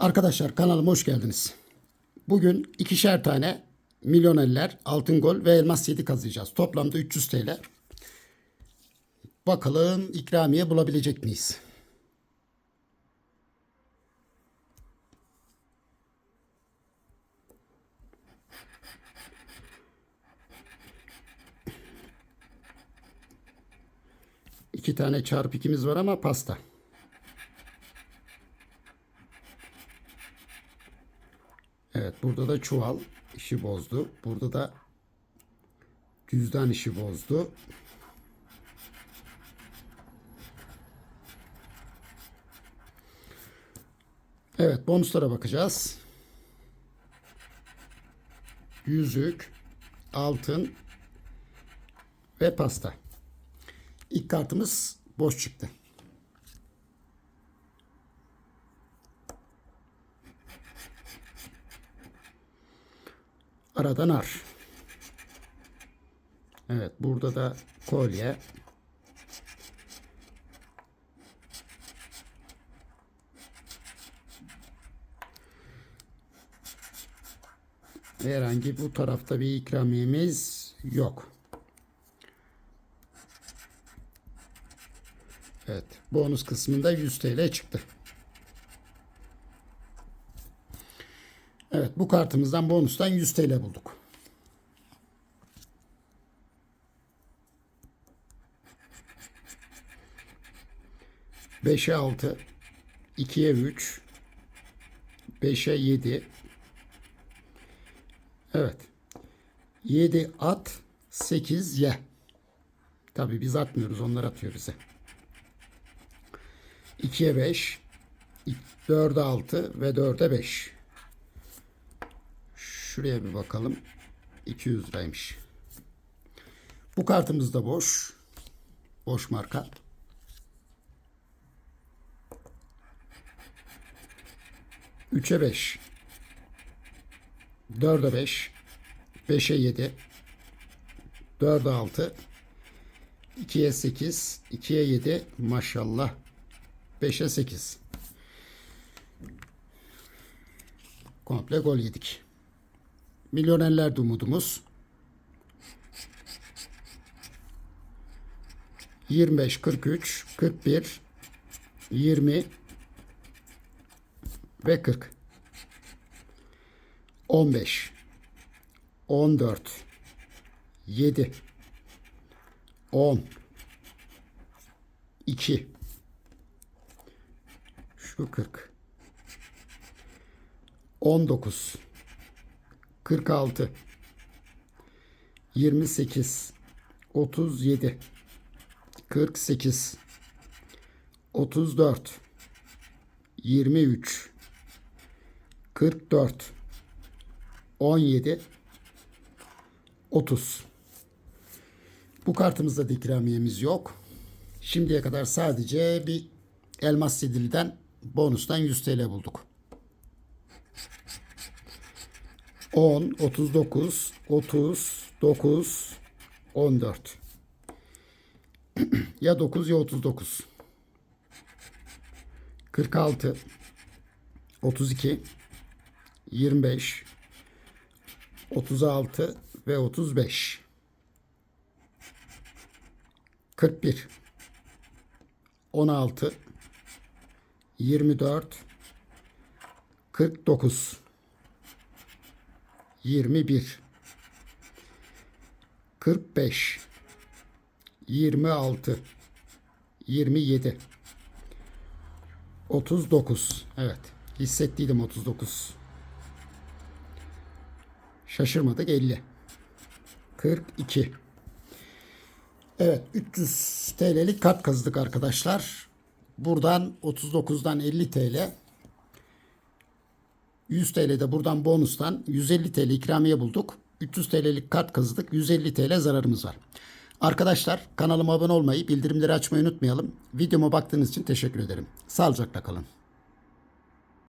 Arkadaşlar kanalıma hoş geldiniz. Bugün ikişer tane milyonerler, altın gol ve elmas 7 kazıyacağız. Toplamda 300 TL. Bakalım ikramiye bulabilecek miyiz? İki tane çarpı ikimiz var ama pasta. Evet burada da çuval işi bozdu. Burada da cüzdan işi bozdu. Evet bonuslara bakacağız. Yüzük, altın ve pasta. İlk kartımız boş çıktı. Arada nar. Evet burada da kolye. Herhangi bu tarafta bir ikramiyemiz yok. Evet bonus kısmında 100 TL çıktı. Evet bu kartımızdan bonustan 100 TL bulduk. Beşe altı, ikiye üç, beşe yedi. Evet. Yedi at, sekiz ye. Tabi biz atmıyoruz, onlar atıyor bize. 2'ye 5, 4'e 6 ve 4'e 5. Şuraya bir bakalım. 200 liraymış. Bu kartımız da boş. Boş marka. Üçe beş. Dörde beş. Beşe yedi. Dörde altı. İkiye sekiz. İkiye yedi. Maşallah. Beşe sekiz. Komple gol yedik. Milyonerler de umudumuz. 25, 43, 41, 20 ve 40. 15, 14, 7, 10, 2, şu 40, 19, 46 28 37 48 34 23 44 17 30 Bu kartımızda da ikramiyemiz yok. Şimdiye kadar sadece bir elmas sediliden bonustan 100 TL bulduk. 10, 39, 30, 9, 14. ya 9 ya 39. 46, 32, 25, 36 ve 35. 41, 16, 24, 49. 21 45 26 27 39 evet hissettiydim 39 şaşırmadık 50 42 Evet 300 TL'lik kart kazıdık arkadaşlar. Buradan 39'dan 50 TL 100 TL de buradan bonustan 150 TL ikramiye bulduk. 300 TL'lik kart kazıdık. 150 TL zararımız var. Arkadaşlar kanalıma abone olmayı, bildirimleri açmayı unutmayalım. Videoma baktığınız için teşekkür ederim. Sağlıcakla kalın.